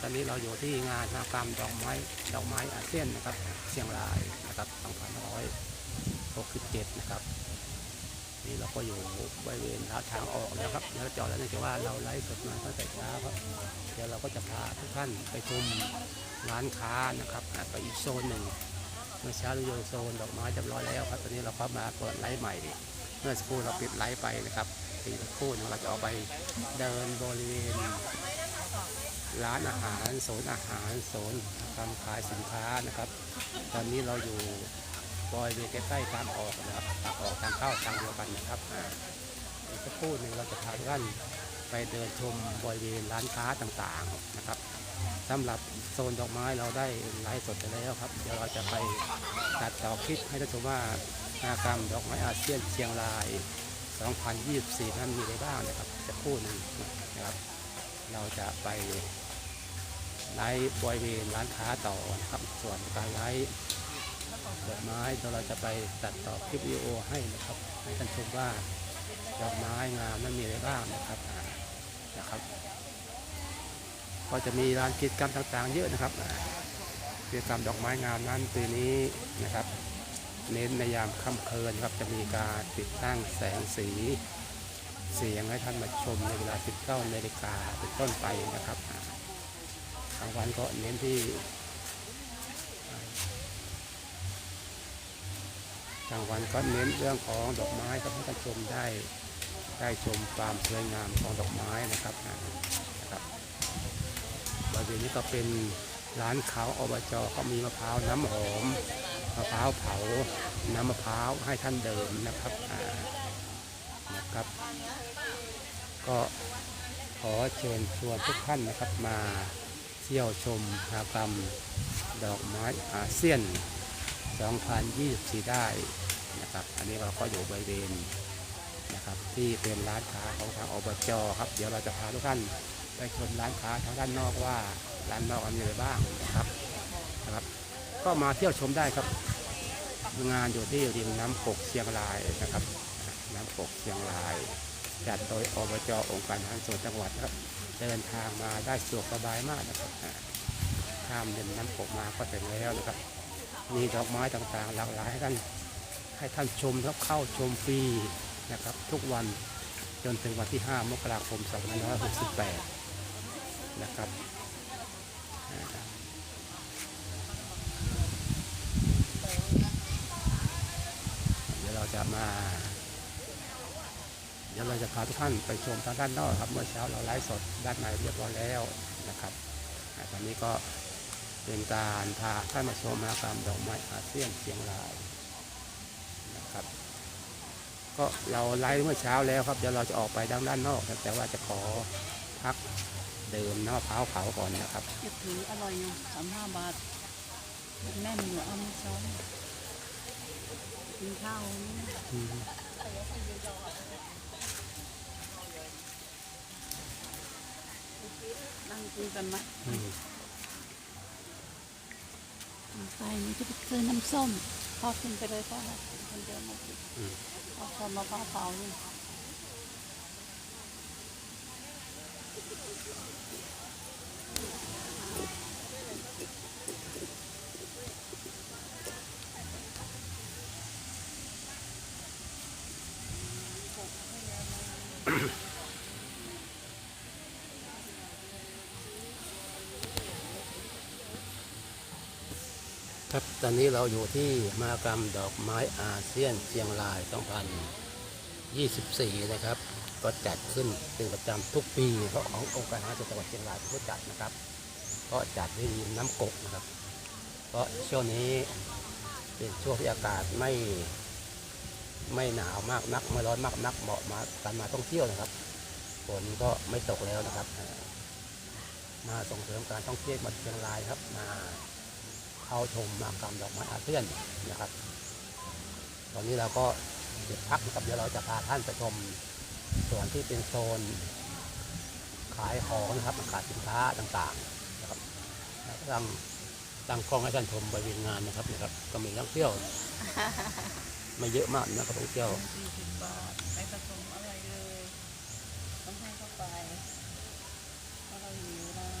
ตอนนี้เราอยู่ที่งานนากรรมดอกไม้ดอกไม้อาเซียนนะครับ เชียงรายนะครับ2567 นะครับ นี่เราก็อยู่บริเวณทางออกแล้วครับเดี๋ยวเราจอดแล้วเนื่องจากว่าเราไลฟ์สดมาตั้งแต่เช้าครับ เดี๋ยวเราก็จะพาทุกท่านไปชมร้านค้านะครับไปอีกโซนหนึ่งเมื่อเช้าเราอยู่โซนดอกไม้เรียบร้อยแล้วครับ ตอนนี้เราก็มาเปิดไลฟ์ใหม่เมื่อสักครู่เราปิดไลฟ์ไปนะครับอีกสักครู่หนึงเราจะออกไปเดินบริเวณ ร้านอาหารโซนอาหารโซนกาขายสินค้านะครับ ตอนนี้เราอยู่บริเวณใกล้ๆทางออกนะครับทางออกทางเข้าทางเดียวกันนะครับอีกสักครู่หนึ่งเราจะพาท่านไปเดินชมบริเวณร้านค้าต่างๆนะครับสำหรับโซนดอกไม้เราได้ไลฟ์สดไปแล้วครับ เดี๋ยวเราจะไปตัดต่อคลิปให้ท่านชมว่านากรรมดอกไม้อาเซียนเชียงราย 2024 นั้นมีอะไรบ้างนะครับจะครู่หนึ่งนะครับ เราจะไป ไลฟ์บริเวณร้านค้าต่อนะครับ ส่วนการไลฟ์ดอกไม้เราจะไปตัดต่อคลิปวิดีโอให้นะครับ ให้ท่านชมว่าดอกไม้งามนั้นมีอะไรบ้างนะครับนะครับ ก็จะมีร้านกิจกรรมต่างๆ เยอะนะครับกิจกรรมดอกไม้งามนั้นปีนี้นะครับ เน้นในยามค่ำคืนครับจะมีการติดตั้งแสงสีเสียงให้ท่านมาชมในเวลา 19นาฬิกาเป็นต้นไปนะครับากลางวันก็เน้นที่กลางวันก็เน้นเรื่องของดอกไม้ครับให้ท่านชมได้ได้ชมความสวยงามของดอกไม้นะครับนะครับบริเวณนี้ก็เป็นร้านขาวอบจก็มีมะพร้าวน้ำหอมมะพร้าวเผา น้ำมะพร้าวให้ท่านเดิมนะครับนะครับ ก็ขอเชิญชวนทุกท่านนะครับมา เที่ยวชมหากรรม ดอกไม้อาเซียน 2024 ได้นะครับ อันนี้เราก็อยู่บริเวณนะครับที่เป็นร้านค้าของทางอบจครับ เดี๋ยวเราจะพาทุกท่านไปชมร้านค้าทางด้านนอกว่าร้านนอกมีอะไรบ้างนะครับนะครับ ก็มาเที่ยวชมได้ครับ งานอยู่ที่ริมน้ำกกเชียงรายนะครับ น้ำกกเชียงรายจัดโดยอบจองค์การบริหารส่วนจังหวัดครับ เดินทางมาได้สะดวกสบายมากนะครับข้ามเดินน้ำกกมาก็ถึงแล้วนะครับ มีดอกไม้ต่างๆ หลากหลายให้ท่านให้ท่านชมครับเข้าชมฟรีนะครับ ทุกวันจนถึงวันที่ 5 มกราคม 2568 นะครับเดี๋ยวเราจะมา เดี๋ยวเราจะพาทุกท่านไปชมทางด้านนอกครับ เมื่อเช้าเราไลฟ์สดด้านในเรียบร้อยแล้วนะครับอ่าตอนนี้ก็เป็นการพาท่านมาชมมหกรรมดอกไม้อาเซียนเชียงรายนะครับ ก็เราไลฟ์เมื่อเช้าแล้วครับเดี๋ยวเราจะออกไปด้านด้านนอกแต่ว่าจะขอพักเดื่มน้ำมะพร้าวเผาก่อนนะครับจะถืออร่อยอยู่สามห้าบาทแน่นอยู่เอาไม่ช้อนกินข้าวนี่ นั่งกินกันไหมอืมไปนี่จะไปซื้อน้ำส้มพ่อขึ้นไปเลยพ่อนะคนเดินมากินอืมเอาชอนมะพร้าวเผานี่ ครับตอนนี้เราอยู่ที่มหกรรมดอกไม้อาเซียนเชียงราย 2024 นะครับ ก็จัดขึ้นเป็นประจำทุกปีเพราะขององค์การอาหารจังหวัดเชียงรายเป็นผู้จัดนะครับ ก็จัดที่ริมน้ำกกนะครับ เพราะช่วงนี้เป็นช่วงที่อากาศไม่ไม่หนาวมากนักไม่ร้อนมากนักเหมาะมาการมาท่องเที่ยวนะครับฝนก็ไม่ตกแล้วนะครับ มาส่งเสริมการท่องเที่ยวมาเชียงรายครับมา เข้าชมมากรรมดอกไม้อาเซียนนะครับ ตอนนี้เราก็หยุดพักนะครับเดี๋ยวเราจะพาท่านไปชมส่วนที่เป็นโซน ขายของนะครับขายสินค้าต่างๆนะครับแล้วก็ตั้งตั้งกล้องให้ท่านชมบริเวณงานนะครับนะครับ ก็มีนักเที่ยว ไม่เยอะมากนะครับท่องเที่ยว สี่สิบบาทไม่ผสมอะไรเลย ต้องให้เข้าไปเพราะเราหิวน้ำ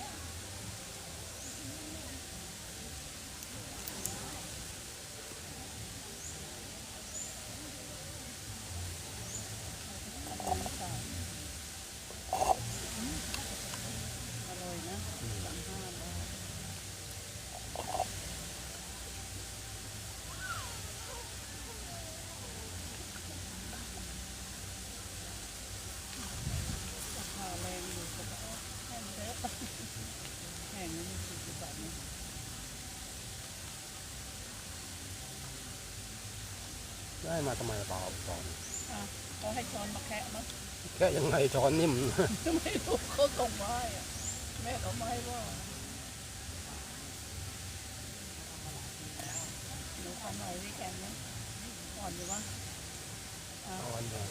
น้ำใส่อืมอร่อยนะสามห้าบาท ราคาแรงอยู่ก็บอกแพงเยอะแพงนะนี่สี่สิบบาทนี่ ได้มาทำไมเปล่าตอนอะเขาให้ช้อนมาแคะมั้งแค่ยังไงช้อนนิ่ม ไม่รู้เขาส่งมาให้อะแม่เขามาให้ว่าหนูทำอะไรพี่แกงไหมอ่อนอยู่วะอะตอนเนี่ย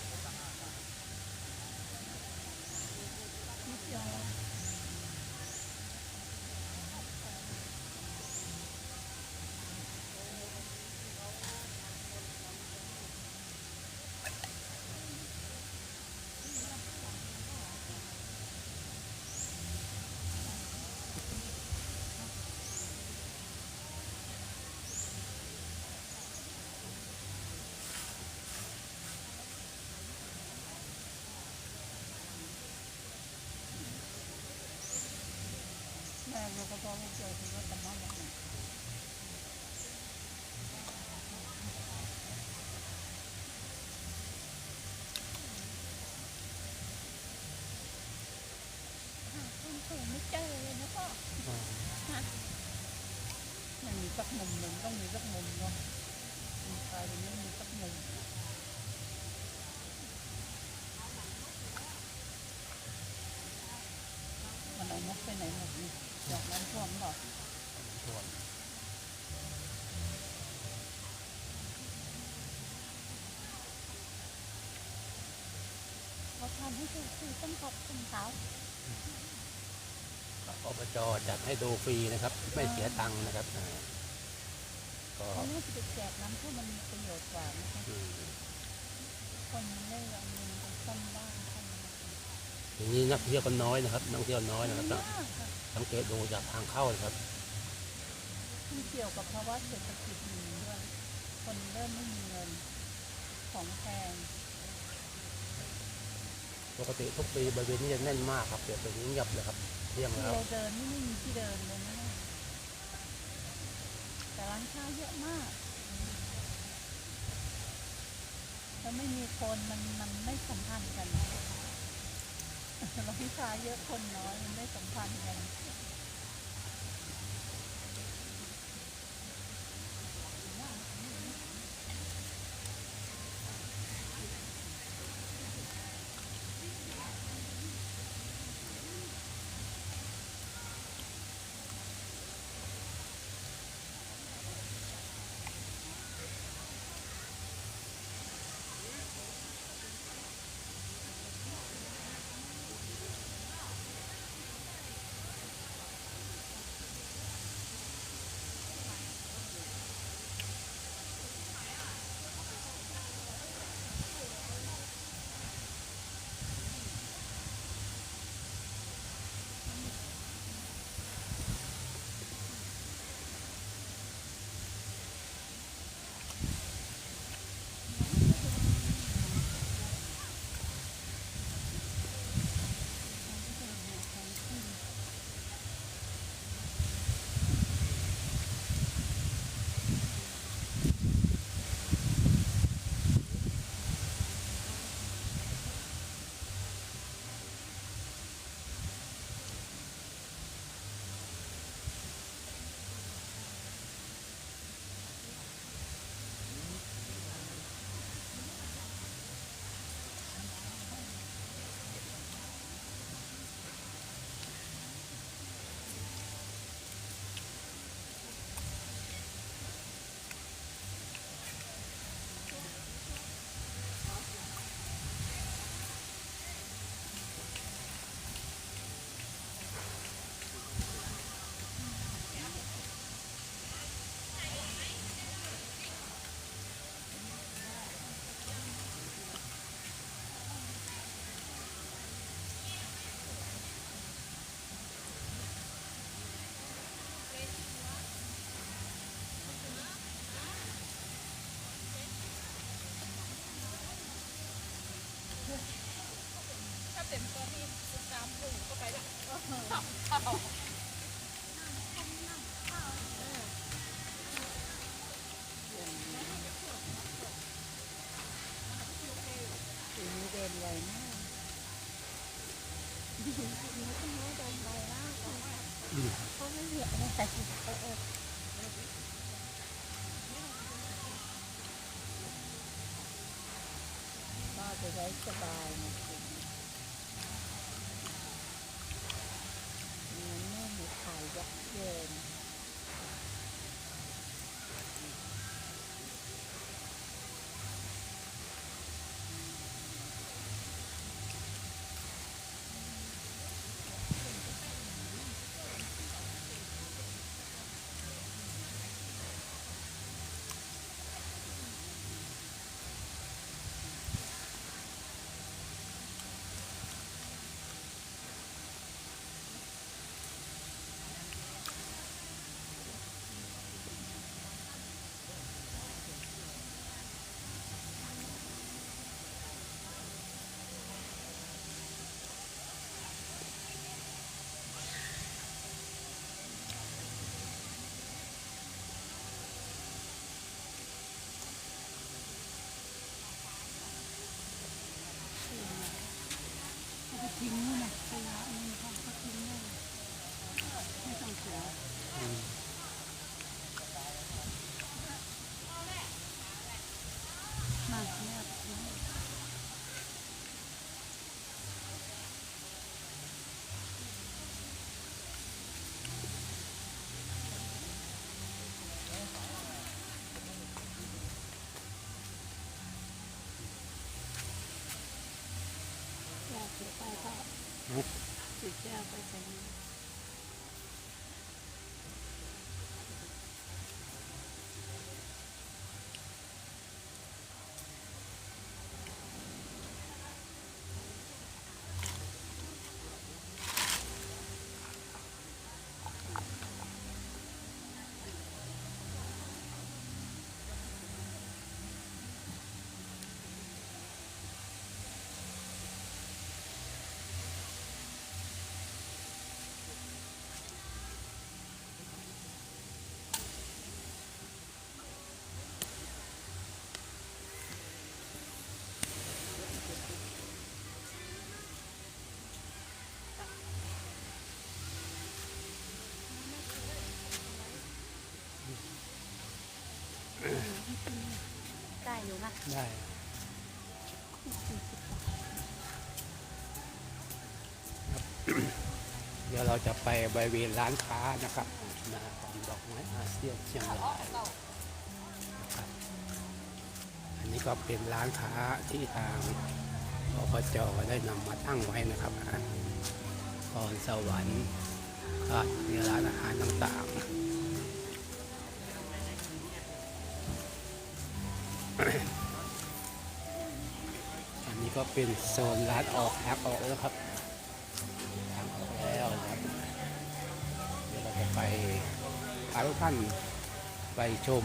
ม่เราก็บอกว่าเจอคือว่าตำมันแล้วเนี่ยหาคนสวยไม่เจอเลยนะพ่อ มันมีสักมุมหนึ่งต้องมีสักมุมเนาะมีชายตรงนี้มีสักมุมมันเอานกไปไหนหมดนี่ ดอกน้ำท่วมหรอส่วนเขาทำให้ดูคือต้องขอบคุณเขาอบจจัดให้ดูฟรีนะครับ ไม่เสียตังค์นะครับก็เขาน่จะไปแจกน้ำท่วมมันมีประโยชน์กว่านะคะอืมคนได้เอาเงินไปซ่อมบ้านซ่อมอะไรทีนี้นักเที่ยวก็น้อยนะครับ นักเที่ยวน้อยนะครับ สังเกตดูจากทางเข้านะครับ มันเกี่ยวกับภาวะเศรษฐกิจหนึ่งด้วยคนเริ่มไม่มีเงินของแพงปกติทุกปีบริเวณนี้จะแน่นมากครับเดี๋ยวเป็นเงียบเลยครับเที่ยงที่แล้ว เราเดินนี่ไม่มีที่เดินเลยนะเนี่ยแต่ร้านค้าเยอะมาก แล้วไม่มีคนมันมันไม่สัมพันธ์กัน เราพิชาเยอะคนน้อยมันไม่สัมพันธ์กัน เต็มตัวที่ตามพุ่งเข้าไปแล้วสีนี้เด่นไวมากเขาไม่เหยียบไม่ใส่เออเออก็จะได้สบายนะคุณเนื้อนุ่มขา ได้เดี๋ยวเราจะไปบริเวณร้านค้านะครับนะของดอกไม้อาเซียนเชียงรายนะครับอันนี้ก็เป็นร้านค้าที่ทางอบจได้นำมาตั้งไว้นะครับอะพรสวรรค์ก็มีร้านอาหารต่างๆ นนี้ก็เป็นโซนร้านออกแอปออกแล้วครับทางออกแล้วนะครับเดี๋ยวเราจะไปพาทุกท่านไปชม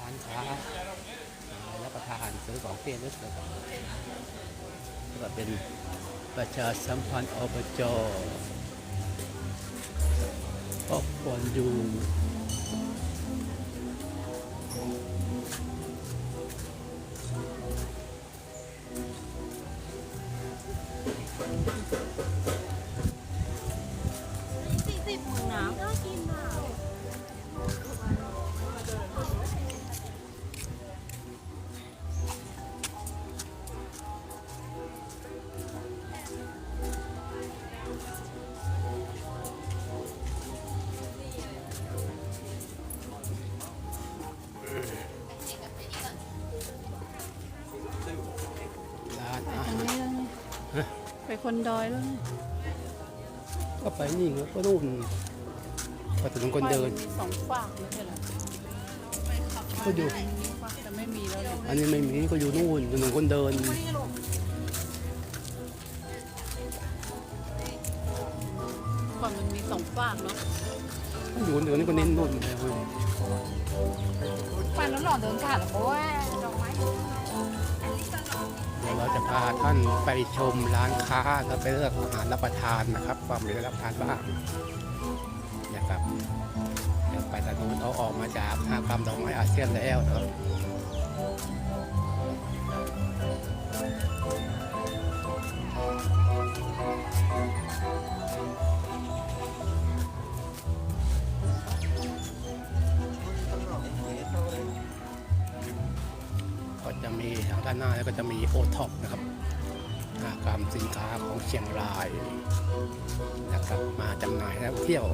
ร้านค้าแล้วประทานซื้อของเตี้ยนึกเลยครับก็เป็นประชาสัมพันธ์อบจก็ควร น้ำน่ากินอะร้านอาหารนี้แล้วไงไปคนดอยแล้วไงก็ไปนี่ก็นู่น ไปถนนคนเดินมีสองฝากไม่ใช่เหรอก็อยู่มีฝากแต่ไม่มีแล้วเนี่ยอันนี้ไม่มีก็อยู่นู่นถนนคนเดิน ก่อนมันมีสองฝากเนาะอยู่คนเดินนี่ก็เน้นนู่นเลยเว้ยฟันแล้วหล่อเดินผ่านเพราะว่าดอกไม้อเดี๋ยวเราจะพาท่านไปชมร้านค้าแล้วไปเลือกอาหารรับประทานนะครับว่ามีอะไรรับประทานบ้าง นะครับเดี๋ยวไปตอนนู้นเอาออกมาจากห้ากรรมดอกไม้อาเซียนแล้วนะครับก็จะมีทางด้านหน้าแล้วก็จะมีโอท็อปนะครับ กรรมสินค้าของเชียงรายนะครับมาจำหน่ายแล้วเที่ยว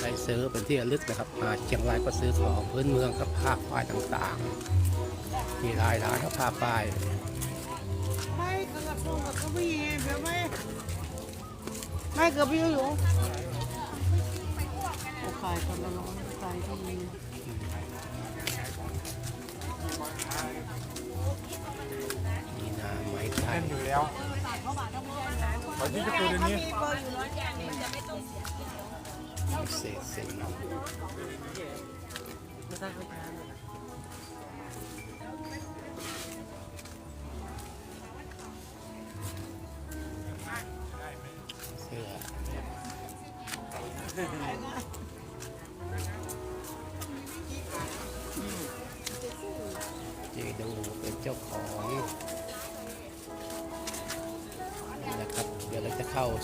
ไปซื้อเป็นที่ระลึกนะครับ มาเชียงรายก็ซื้อของพื้นเมืองกับผ้าฝ้ายต่างๆ มีหลายร้านครับผ้าฝ้ายไม่กระพงกับกระบี่เดี๋ยวไม่ไม่กระบี่อยู่โอ้ขายคนละร้อยขายดีมีนาไหมไทยเล่ นอยู่แล้วขอที่จะคุยเดี๋ยวนี้พิเศษสินเ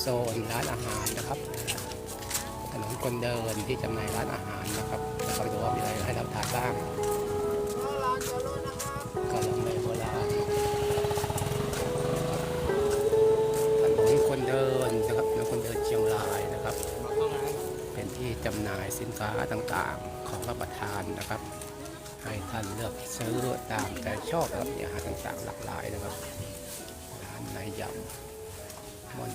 โซนร้านอาหารนะครับ ถนนคนเดินที่จำหน่ายร้านอาหารนะครับแล้วก็ไปดูว่ามีอะไรให้เรับทานบ้างก็ลองเลยโบราณถนนคนเดินนะครับถนนคนเดินเชียงรายนะครับ เป็นที่จำหน่ายสินค้าต่างๆของรับประทานนะครับ ให้ท่านเลือกซื้อตามใจชอบครับมีอาหารต่างๆหลากหลายนะครับร้านนายยำ มอน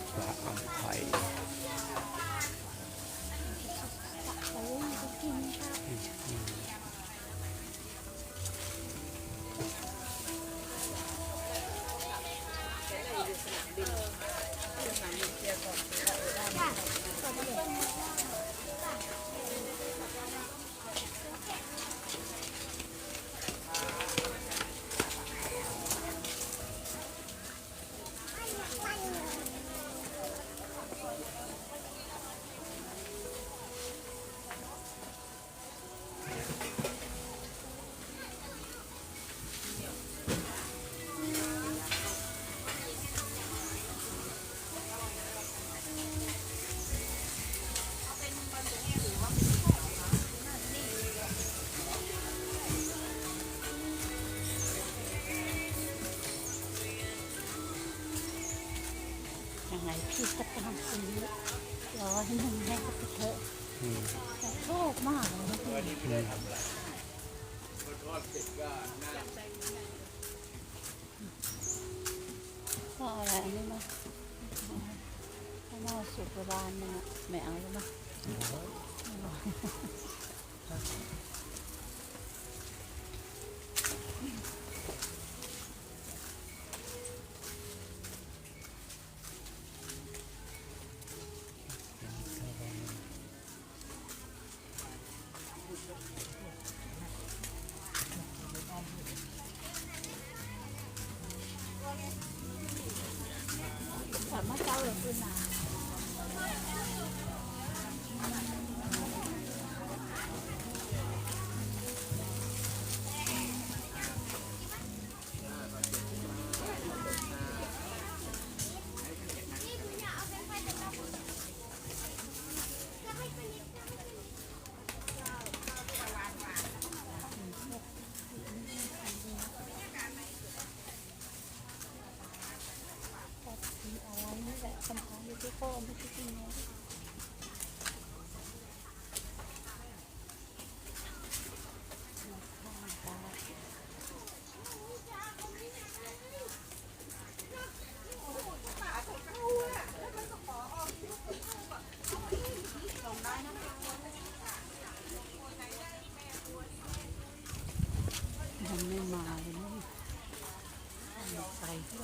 เ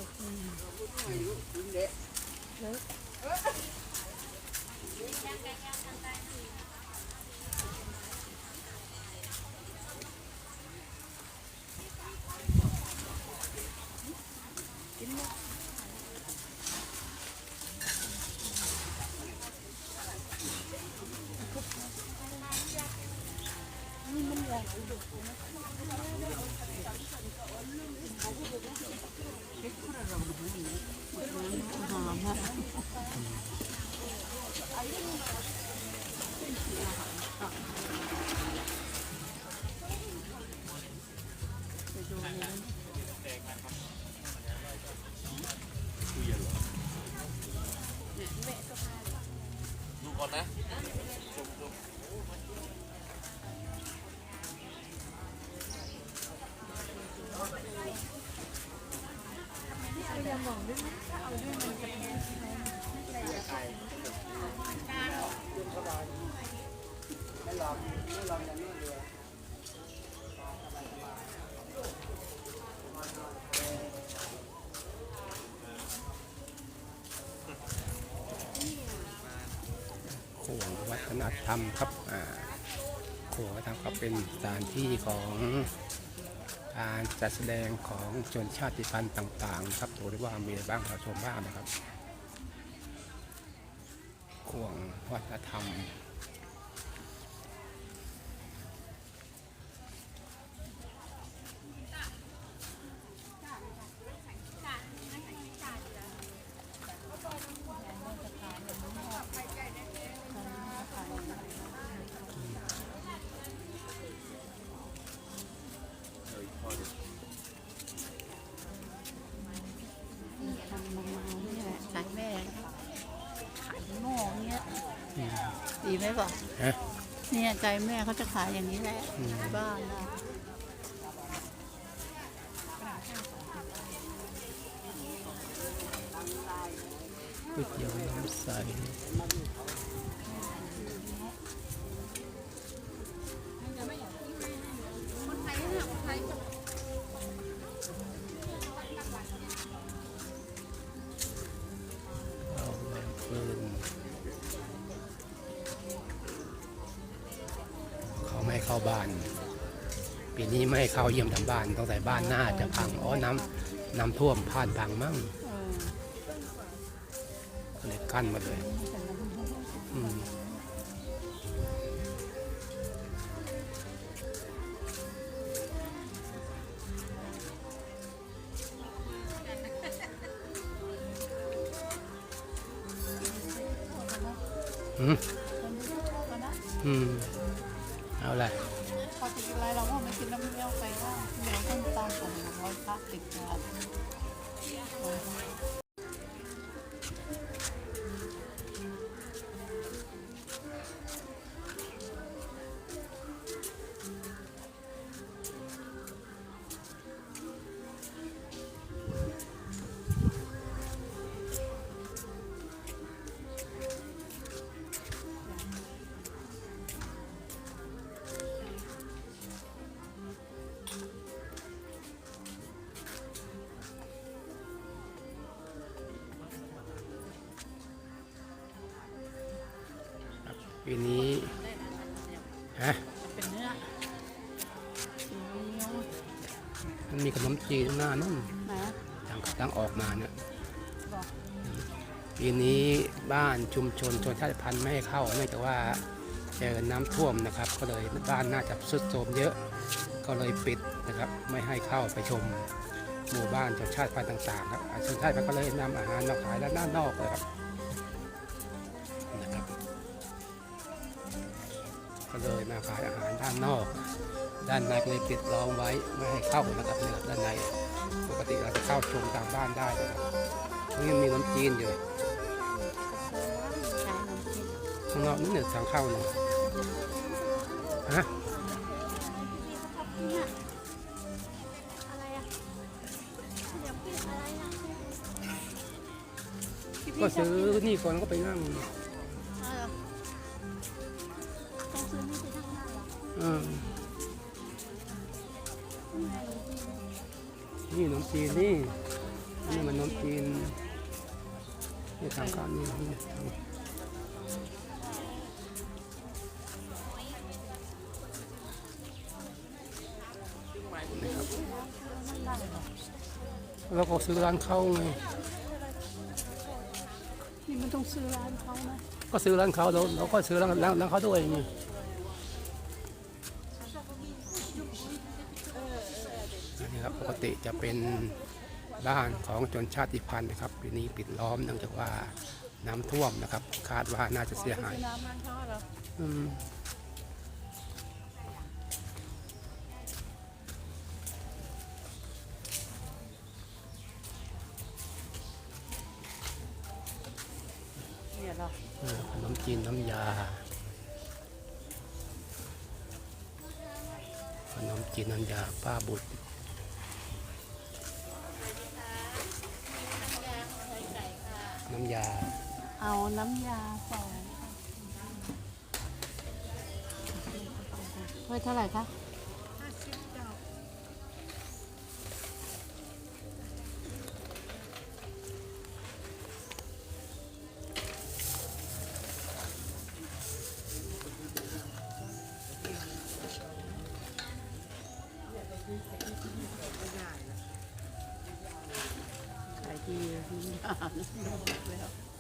ดูก่อนนะ รมครับโขงวัฒนธรรมก็เป็นสถานที่ของการจัดแสดงของชนชาติพันธุ์ต่างๆ ครับดูด้ว่ามีอะไรบ้างเราชมบ้างนะครับโขงวัฒนธรรม ดีไหมบอกฮะ เนี่ยใจแม่เขาจะขายอย่างนี้แหละอืมบ้านเราก๋วยเตี๋ยวน้ำใส ให้เข้าบ้าน ปีนี้ไม่ให้เข้าเยี่ยมทางบ้านต้องใส่บ้านหน้าจะพังอ๋อน้ำน้ำท่วมผ่านพังมั่งก็เลยกั้นมาเลยอืม ปีนี้ฮะเป็นเนื้อเนื้อมันมีขนมจีนหน้านุ่มนะทางทางออกมาเนี่ยบอกปีนี้บ้านชุมชนชนชาติพันธุ์ไม่ให้เข้าเนื่องจากว่าเจอน้ำท่วมนะครับ ก็เลยบ้านน่าจะสุดโทรมเยอะ ก็เลยปิดนะครับ ไม่ให้เข้าไปชมหมู่บ้านชนชาติพันธุ์ต่างๆครับอ่าชนชาติพันธุ์ก็เลยนำอาหารมาขายด้านด้านนอกเลยครับนะครับ ปิดล้อมไว้ไม่ให้เข้านะครับเนี่ยด้านใน ปกติเราจะเข้าชมตามบ้านได้นะครับนี่ยังมีน้ำจีนอยู่ใช้น้ำจิ้มข้างนอกนั่นเนี่ยทางเข้าเนี่ยฮะอะไรอะเดี๋ยวพี่อะไรนะก็ซื้อนี่ก่อนก็ไปนั่งเออต้องซื้อนี่ไปทั้งหน้าเหรอ นี่ขนมจีนนี่นี่มันขนมจีนนี่ทางเข้านี่นี่ทางแล้วก็ซื้อร้านเขาไงนี่มันต้องซื้อร้านเขานะก็ซื้อร้านเขาเราเราก็ซื้อร้านร้านร้านเขาด้วยไง นะครับปกติจะเป็นบ้านของชนชาติพันธุ์นะครับปีนี้ปิดล้อมเนื่องจากว่าน้ำท่วมนะครับ คาดว่าน่าจะเสียหายน้ำทอดเหรออืมเนี่ยเหรอเออขนมจีนน้ำยา ขนมจีนน้ำยาป้าบุตรน้ำยา เอาน้ำยาสองถ้วยเท่าไหร่คะขายดีอ่านแล้ว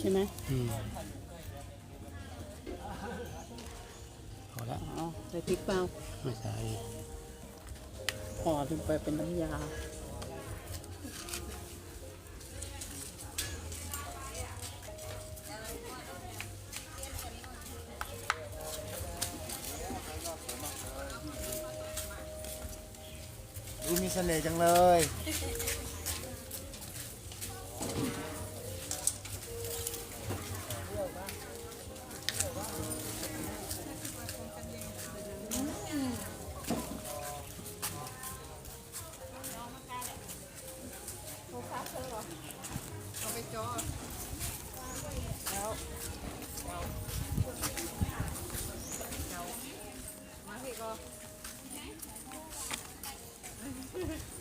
ใช่ไหมอืมพอละอ๋อใส่พริกเปล่าไม่ใส่ห่อลงไปเป็นน้ำยาดูมีเสน่ห์จังเลย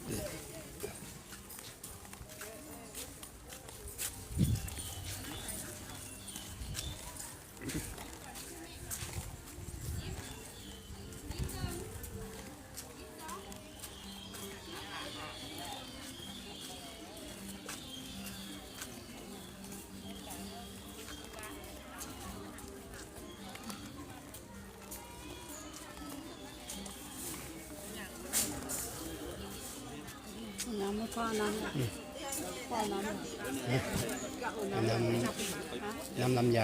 น้ พ่อน้ำพ่อน้ำนำน้ำน้ำลำไย